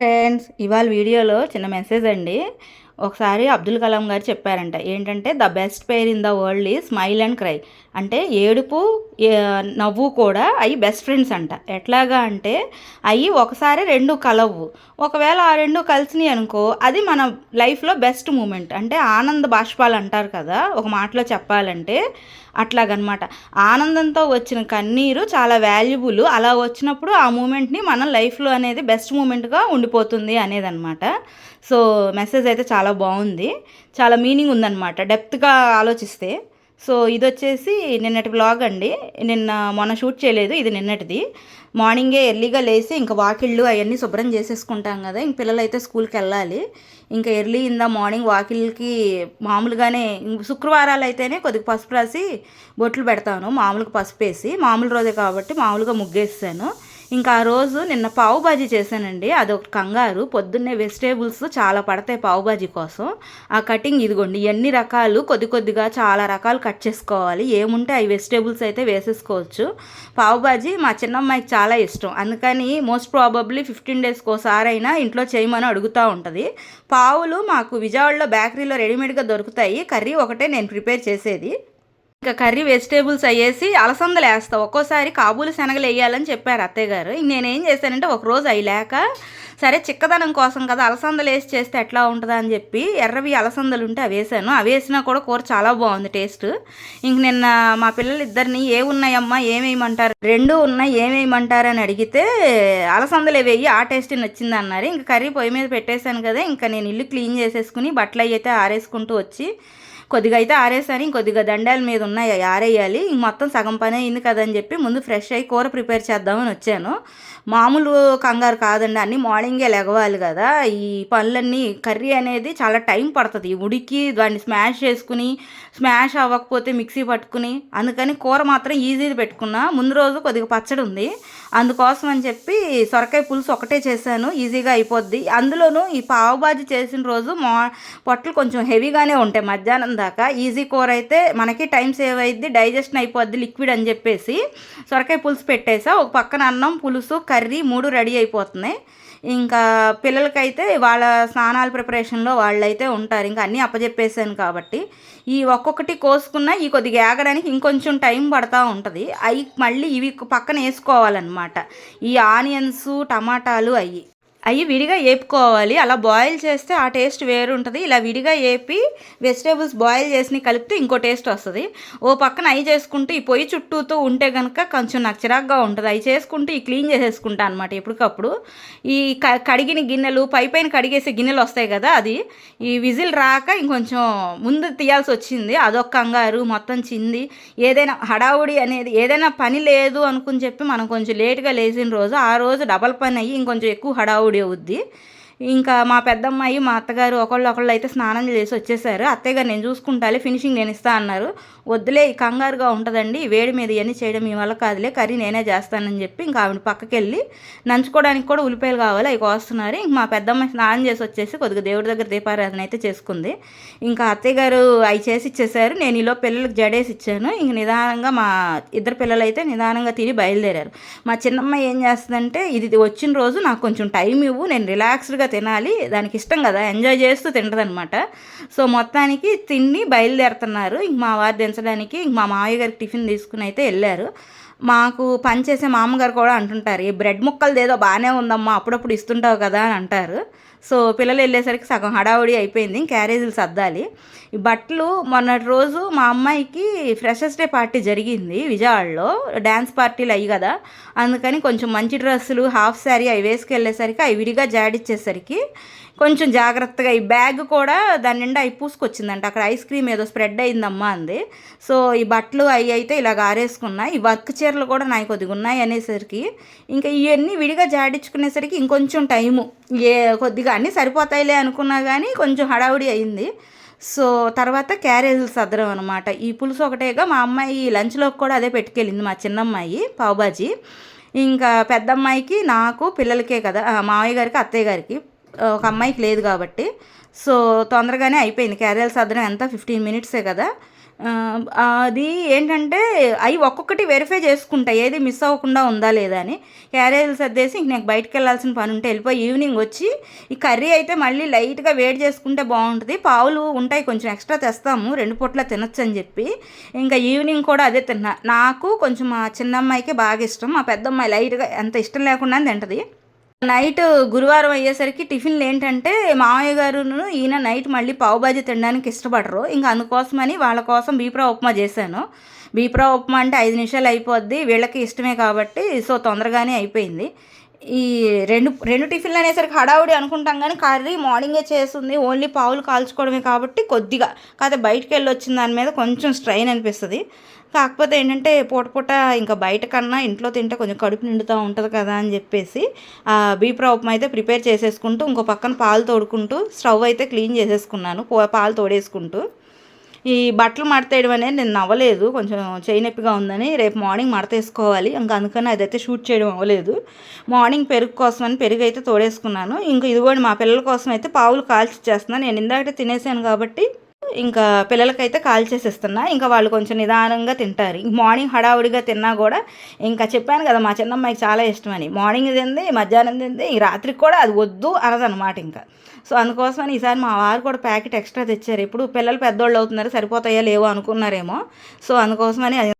Friends ఇవాళ వీడియోలో చిన్న మెసేజ్ అండి. ఒకసారి అబ్దుల్ కలాం గారు చెప్పారంట ఏంటంటే the best pair in the world ఈ స్మైల్ అండ్ క్రై. అంటే ఏడుపు నవ్వు కూడా అవి బెస్ట్ ఫ్రెండ్స్ అంట. ఎట్లాగా అంటే అవి ఒకసారి రెండు కలవు ఒకవేళ ఆ రెండు కలిసినాయి అనుకో అది మన లైఫ్లో బెస్ట్ మూమెంట్. అంటే ఆనంద బాష్పాలు అంటారు కదా ఒక మాటలో చెప్పాలంటే అట్లాగనమాట. ఆనందంతో వచ్చిన కన్నీరు చాలా వాల్యుబుల్. అలా వచ్చినప్పుడు ఆ మూమెంట్ని మన లైఫ్లో అనేది బెస్ట్ మూమెంట్గా ఉండిపోతుంది అనేదన్నమాట సో మెసేజ్ అయితే చాలా బాగుంది. చాలా మీనింగ్ ఉందన్నమాట. డెప్త్గా ఆలోచిస్తే. సో ఇది వచ్చేసి నిన్నటి బ్లాగ్ అండి. నిన్న మొన్న షూట్ చేయలేదు. ఇది నిన్నటిది. మార్నింగే ఎర్లీగా లేచి ఇంకా వాకిళ్ళు అవన్నీ శుభ్రం చేసేసుకుంటాం కదా. ఇంక పిల్లలు అయితే స్కూల్కి వెళ్ళాలి ఇంకా ఎర్లీ ఇందా మార్నింగ్ వాకిల్కి మామూలుగానే శుక్రవారాలు అయితేనే కొద్దిగా పసుపు రాసి బొట్లు పెడతాను. మామూలుగా పసుపు వేసి మామూలు రోజే కాబట్టి మామూలుగా ముగ్గేస్తాను. ఇంకా ఆ రోజు నిన్న పావు బాజీ చేశానండి. అది ఒక కంగారు. పొద్దున్నే వెజిటేబుల్స్ చాలా పడతాయి పావు బాజీ కోసం. ఆ కటింగ్ ఇదిగోండి ఎన్ని రకాలు కొద్ది కొద్దిగా చాలా రకాలు కట్ చేసుకోవాలి. ఏముంటే అవి వెజిటేబుల్స్ అయితే వేసేసుకోవచ్చు. పావు బాజీ మా చిన్నమ్మాయికి చాలా ఇష్టం. అందుకని మోస్ట్ ప్రాబబ్లీ ఫిఫ్టీన్ డేస్కి ఒకసారి అయినా ఇంట్లో చేయమని అడుగుతూ ఉంటుంది. పావులు మాకు విజయవాడలో బేకరీలో రెడీమేడ్గా దొరుకుతాయి. కర్రీ ఒకటే నేను ప్రిపేర్ చేసేది. ఇంకా కర్రీ వెజిటేబుల్స్ అయ్యేసి అలసందలు వేస్తా. ఒక్కోసారి కాబూలు శనగలు వేయాలని చెప్పారు అత్తయ్య గారు నేనేం చేశానంటే ఒక రోజు అవి లేక సరే చిక్కదనం కోసం కదా అలసందలు వేసి చేస్తే ఎట్లా ఉంటుందా అని చెప్పి ఎర్రవి అలసందలు ఉంటే అవి వేసాను. అవి వేసినా కూడా కూర చాలా బాగుంది టేస్ట్. ఇంక నిన్న మా పిల్లలు ఇద్దరిని ఏ ఉన్నాయమ్మా ఏమేయమంటారు రెండు ఉన్నాయి ఏమేయమంటారు అని అడిగితే అలసందలు వేయి ఆ టేస్ట్ నచ్చింది అన్నారు. ఇంక కర్రీ పొయ్యి మీద పెట్టేశాను కదా ఇంకా నేను ఇల్లు క్లీన్ చేసేసుకుని బట్టలు అవి అయితే ఆరేసుకుంటూ వచ్చి కొద్దిగా అయితే ఆరేసాను ఇంకొద్దిగా దండాల మీద ఉన్నాయి ఆరేయాలి. ఇంక మొత్తం సగం పని అయింది కదని చెప్పి ముందు ఫ్రెష్ అయ్యి కూర ప్రిపేర్ చేద్దామని వచ్చాను. మామూలు కంగారు కాదండి అన్నీ మార్నింగే లెగవాలి కదా. ఈ పనులన్నీ కర్రీ అనేది చాలా టైం పడుతుంది. ఉడికి దాన్ని స్మాష్ చేసుకుని స్మాష్ అవ్వకపోతే మిక్సీ పట్టుకుని అందుకని కూర మాత్రం ఈజీగా పెట్టుకున్నా. ముందు రోజు కొద్దిగా పచ్చడి ఉంది. అందుకోసం అని చెప్పి సొరకాయ పులుసు ఒకటే చేశాను. ఈజీగా అయిపోద్ది. అందులోనూ ఈ పావుబాజీ చేసిన రోజు మా పొట్టలు కొంచెం హెవీగానే ఉంటాయి. మధ్యాహ్నం దాకా. ఈజీ కూర అయితే మనకి టైం సేవ్ అయ్యిద్ది డైజెషన్ అయిపోద్ది లిక్విడ్ అని చెప్పేసి. సొరకాయ పులుసు పెట్టేసా. ఒక పక్కన అన్నం పులుసు కర్రీ మూడు రెడీ అయిపోతున్నాయి. ఇంకా పిల్లలకైతే వాళ్ళ స్నానాల ప్రిపరేషన్లో వాళ్ళైతే ఉంటారు. ఇంకా అన్నీ అప్పజెప్పేసాను కాబట్టి. ఈ ఒక్కొక్కటి కోసుకున్న ఈ కొద్దిగా ఆగడానికి ఇంకొంచెం టైం పడతా ఉంటుంది. అవి మళ్ళీ ఇవి పక్కన వేసుకోవాలన్నమాట. ఈ ఆనియన్స్ టమాటాలు అవి అవి విడిగా వేపుకోవాలి అలా బాయిల్ చేస్తే ఆ టేస్ట్ వేరు ఉంటుంది ఇలా విడిగా వేపి వెజిటేబుల్స్ బాయిల్ చేసి కలిపితే ఇంకో టేస్ట్ వస్తుంది. ఓ పక్కన అవి చేసుకుంటూ ఈ పొయ్యి చుట్టూతో ఉంటే కనుక కొంచెం నాకు చిరాగ్గా ఉంటుంది. అవి చేసుకుంటూ ఈ క్లీన్ చేసేసుకుంటా అనమాట ఎప్పటికప్పుడు. ఈ క కడిగిన గిన్నెలు పై పైన కడిగేసే గిన్నెలు వస్తాయి కదా అది. ఈ విజిల్ రాక ఇంకొంచెం ముందు తీయాల్సి వచ్చింది. అదొక కంగారు మొత్తం చింది. ఏదైనా హడావుడి అనేది ఏదైనా పని లేదు అనుకుని చెప్పి మనం కొంచెం లేట్గా లేచిన రోజు ఆ రోజు డబల్ పని అయ్యి ఇంకొంచెం ఎక్కువ హడావుడి అవుద్ది. ఇంకా మా పెద్దమ్మాయి మా అత్తగారు ఒకళ్ళు ఒకళ్ళు అయితే స్నానం చేసి వచ్చేసారు. అత్తయ్య గారు నేను చూసుకుంటాలే ఫినిషింగ్ నేను ఇస్తా అన్నారు. వద్దులే కంగారుగా ఉంటుందండి వేడి మీద ఇవన్నీ చేయడం మీ వల్ల కాదులే కర్రీ నేనే చేస్తానని చెప్పి ఇంకా ఆవిడ పక్కకి వెళ్ళి నంచుకోవడానికి కూడా ఉల్లిపాయలు కావాలి అవి కోస్తున్నారు. ఇంక మా పెద్దమ్మాయి స్నానం చేసి వచ్చేసి కొద్దిగా దేవుడి దగ్గర దీపారాధన అయితే చేసుకుంది. ఇంకా అత్తయ్య గారు అవి చేసి ఇచ్చేసారు. నేను ఈలో పిల్లలకు జడేసి ఇచ్చాను. ఇంక నిదానంగా మా ఇద్దరు పిల్లలు అయితే నిదానంగా తిని బయలుదేరారు. మా చిన్నమ్మాయి ఏం చేస్తుందంటే ఇది వచ్చిన రోజు నాకు కొంచెం టైం ఇవ్వు నేను రిలాక్స్డ్గా తినాలి దానికి ఇష్టం కదా ఎంజాయ్ చేస్తూ తింటదనమాట సో మొత్తానికి తిని బయలుదేరుతున్నారు. ఇంక మా వారు దించడానికి ఇంక మా మామయ్య గారికి టిఫిన్ తీసుకుని అయితే వెళ్ళారు. మాకు పనిచేసే మామగారు కూడా అంటుంటారు ఈ బ్రెడ్ ముక్కలు ఏదో బాగానే ఉందమ్మా అప్పుడప్పుడు ఇస్తుంటావు కదా అని అంటారు. సో పిల్లలు వెళ్ళేసరికి సగం హడావుడి అయిపోయింది క్యారేజీలు సర్దాలి. ఈ బట్టలు మొన్నటి రోజు మా అమ్మాయికి ఫ్రెషర్స్ డే పార్టీ జరిగింది విజయవాడలో డ్యాన్స్ పార్టీలు అయ్యి కదా అందుకని కొంచెం మంచి డ్రెస్సులు హాఫ్ శారీ అవి వేసుకెళ్ళేసరికి అవి విడిగా జాడిచ్చేసరికి కొంచెం జాగ్రత్తగా ఈ బ్యాగ్ కూడా దాని నిండా అవి పూసుకొచ్చిందంట. అక్కడ ఐస్ క్రీమ్ ఏదో స్ప్రెడ్ అయిందమ్మా అంది. సో ఈ బట్టలు అవి అయితే ఇలాగ ఆరేసుకున్నాయి ఈ వర్క్ చీరలు కూడా నాకు కొద్దిగా ఉన్నాయి అనేసరికి ఇంకా ఇవన్నీ విడిగా జాడించుకునేసరికి ఇంకొంచెం టైము. ఏ కొద్దిగా అన్నీ సరిపోతాయిలే అనుకున్నా కానీ కొంచెం హడావుడి అయింది. సో తర్వాత క్యారేజీలు సదరం అనమాట ఈ పులుసు ఒకటేగా మా అమ్మాయి లంచ్లోకి కూడా అదే పెట్టుకెళ్ళింది మా చిన్నమ్మాయి పావుబాజీ. ఇంకా పెద్దమ్మాయికి నాకు పిల్లలకే కదా మావయ్య గారికి అత్తయ్య గారికి. ఒక అమ్మాయికి లేదు కాబట్టి. సో తొందరగానే అయిపోయింది. క్యారియల్ సర్దడం ఎంత? ఫిఫ్టీన్ మినిట్సే కదా. అది ఏంటంటే అవి ఒక్కొక్కటి వెరిఫై చేసుకుంటా. ఏది మిస్ అవ్వకుండా ఉందా లేదా అని. క్యారేజీలు సర్దేసి ఇంక నాకు బయటకు వెళ్ళాల్సిన పని ఉంటే వెళ్ళిపోయి ఈవినింగ్ వచ్చి ఈ కర్రీ అయితే మళ్ళీ లైట్గా వేడి చేసుకుంటే బాగుంటుంది. పావులు ఉంటాయి కొంచెం ఎక్స్ట్రా తెస్తాము. రెండు పూట్ల తినొచ్చు అని చెప్పి. ఇంకా ఈవినింగ్ కూడా అదే తిన్నా. నాకు కొంచెం మా చిన్నమ్మాయికి బాగా ఇష్టం. మా పెద్దమ్మాయి లైట్గా ఎంత ఇష్టం లేకుండా తింటుంది. నైట్ గురువారం అయ్యేసరికి టిఫిన్లు ఏంటంటే మామయ్య గారును ఈయన నైట్ మళ్ళీ పావు బాజీ తినడానికి ఇష్టపడరు. ఇంకా అందుకోసమని వాళ్ళ కోసం బీప్రా ఉప్మా చేశాను. బీప్రా ఉప్మా అంటే ఐదు నిమిషాలు అయిపోద్ది. వీళ్ళకి ఇష్టమే కాబట్టి సో తొందరగానే అయిపోయింది. ఈ రెండు రెండు టిఫిన్లు అనేసరికి హడావుడి అనుకుంటాం కానీ కర్రీ మార్నింగే చేస్తుంది. ఓన్లీ పావులు కాల్చుకోవడమే కాబట్టి కొద్దిగా. కాకపోతే బయటికి వెళ్ళి వచ్చిన దాని మీద కొంచెం స్ట్రైన్ అనిపిస్తుంది. కాకపోతే ఏంటంటే పూట పూట ఇంకా బయట కన్నా ఇంట్లో తింటే కొంచెం కడుపు నిండుతూ ఉంటుంది కదా అని చెప్పేసి ఆ బీప్రా ఉప్మా అయితే ప్రిపేర్ చేసేసుకుంటూ ఇంకో పక్కన పాలు తోడుకుంటూ స్టవ్ అయితే క్లీన్ చేసేసుకున్నాను పాలు తోడేసుకుంటూ. ఈ బట్టలు మడతేయడం అనేది నేను నవ్వలేదు కొంచెం చేయి నొప్పిగా ఉందని రేపు మార్నింగ్ మడతేసుకోవాలి ఇంకా అందుకని అదైతే షూట్ చేయడం అవ్వలేదు. మార్నింగ్ పెరుగు కోసం అని పెరుగు అయితే తోడేసుకున్నాను ఇంకా ఇదిగోండి మా పిల్లల కోసం అయితే పావులు కాల్చి చేస్తున్నాను నేను ఇందాక తినేసాను కాబట్టి ఇంకా పిల్లలకైతే కాల్ చేసేస్తున్నా. ఇంకా వాళ్ళు కొంచెం నిదానంగా తింటారు. మార్నింగ్ హడావుడిగా తిన్నా కూడా ఇంకా చెప్పాను కదా మా చిన్నమ్మాయికి చాలా ఇష్టమని. మార్నింగ్ తింది మధ్యాహ్నం తింది ఈ రాత్రికి కూడా అది వద్దు అనదనమాట ఇంకా. సో అందుకోసమని ఈసారి మా వారు కూడా ప్యాకెట్ ఎక్స్ట్రా తెచ్చారు. ఇప్పుడు పిల్లలు పెద్దోళ్ళు అవుతున్నారు సరిపోతాయో లేవో అనుకున్నారేమో. సో అందుకోసమని అది